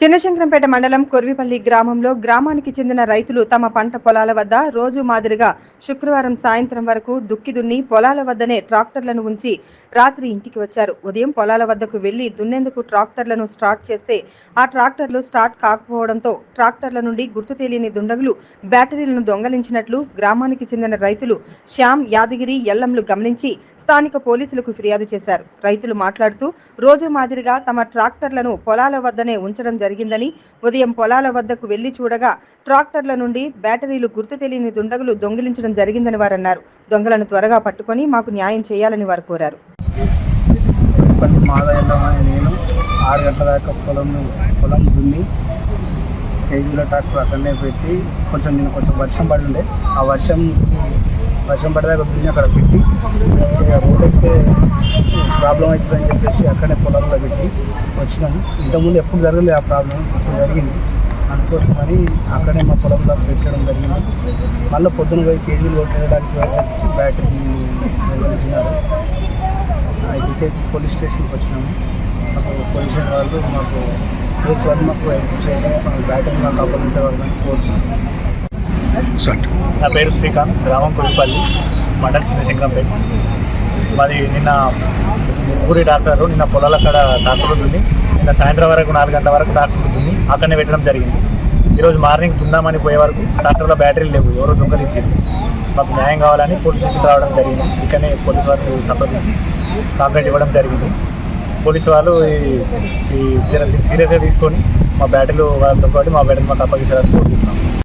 చిన్నశంకరంపేట మండలం కొర్విపల్లి గ్రామంలో గ్రామానికి చెందిన రైతులు తమ పంట పొలాల వద్ద రోజు మాదిరిగా శుక్రవారం సాయంత్రం వరకు దుక్కి దున్ని పొలాల వద్దనే ట్రాక్టర్లను ఉంచి రాత్రి ఇంటికి వచ్చారు. ఉదయం పొలాల వద్దకు వెళ్ళి దున్నేందుకు ట్రాక్టర్లను స్టార్ట్ చేస్తే ఆ ట్రాక్టర్లు స్టార్ట్ కాకపోవడంతో ట్రాక్టర్ల నుండి గుర్తు తెలియని దుండగులు బ్యాటరీలను దొంగలించినట్లు గ్రామానికి చెందిన రైతులు శ్యామ్ యాదగిరి ఎల్లంలు గమనించి స్థానిక పోలీసులకు ఫిర్యాదు చేశారు. రైతులు మాట్లాడుతూ రోజు మాదిరిగా తమ ట్రాక్టర్లను పొలాల వద్దనే ఉంచడం జరిగింది జరిగిందని ఉదయం పొలాల వద్దకు వెళ్ళి చూడగా ట్రాక్టర్ల నుండి బ్యాటరీలు గుర్తు తెలియని దుండగులు దొంగిలించడం జరిగిందని వారన్నారు. దొంగలను త్వరగా పట్టుకొని మాకు న్యాయం చేయాలని వారు కోరారు. నేను ఆరు గంటల దాకా పొలం పొలం దున్ని కేజీలో ట్రాక్టర్ అక్కడనే పెట్టి కొంచెం నేను కొంచెం వర్షం పడి ఉండే. ఆ వర్షం వర్షం పడేదాకా దున్ని అక్కడ పెట్టి రోడ్ ఎక్కితే ప్రాబ్లం అవుతుందని వచ్చి అక్కడనే పొలంలో పెట్టి వచ్చినాము ఇంతకుముందు ఎప్పుడు జరగలేదు ఆ ప్రాబ్లం ఇప్పుడు జరిగింది. అందుకోసమని అక్కడే మా పొలంలో పెట్టడం జరిగింది. మళ్ళీ పొద్దున పోయి కేజీలు కొట్టడానికి పోయేసరికి బ్యాటరీ వెలిగించినారు అయితే పోలీస్ స్టేషన్కి వచ్చినాము మాకు పోలీస్ స్టేషన్ వాళ్ళు మాకు కేసు వాళ్ళు మాకు హెల్ప్ చేసి మాకు బ్యాటరీ మాకు అప్పగించగలరని కోరుతున్నాం. నా పేరు శ్రీకాంత్ గ్రామం కొడిపల్లి మండల్ చిన్నశంకరంపేట. మాది నిన్న ఊరి డాక్టర్ నిన్న పొలాల కాడ డాక్టర్ ఉంటుంది నిన్న సాయంత్రం వరకు నాలుగు గంటల వరకు డాక్టర్ ఉంటుంది అక్కడనే పెట్టడం జరిగింది. ఈరోజు మార్నింగ్ దుందామని పోయే వరకు డాక్టర్లో బ్యాటరీలు లేవు. ఎవరో దొంగలించింది మాకు న్యాయం కావాలని పోలీస్ స్టేషన్ రావడం జరిగింది. ఇక్కడనే పోలీస్ వాళ్ళు సంప్రదించి కంప్లైంట్ ఇవ్వడం జరిగింది. పోలీసు వాళ్ళు ఈ- ఈ సీరియస్గా తీసుకొని మా బ్యాటరీలు వాళ్ళతో పాటు మా బ్యాటరీ మాకు అప్పగించాలని కోరుకుంటున్నాం.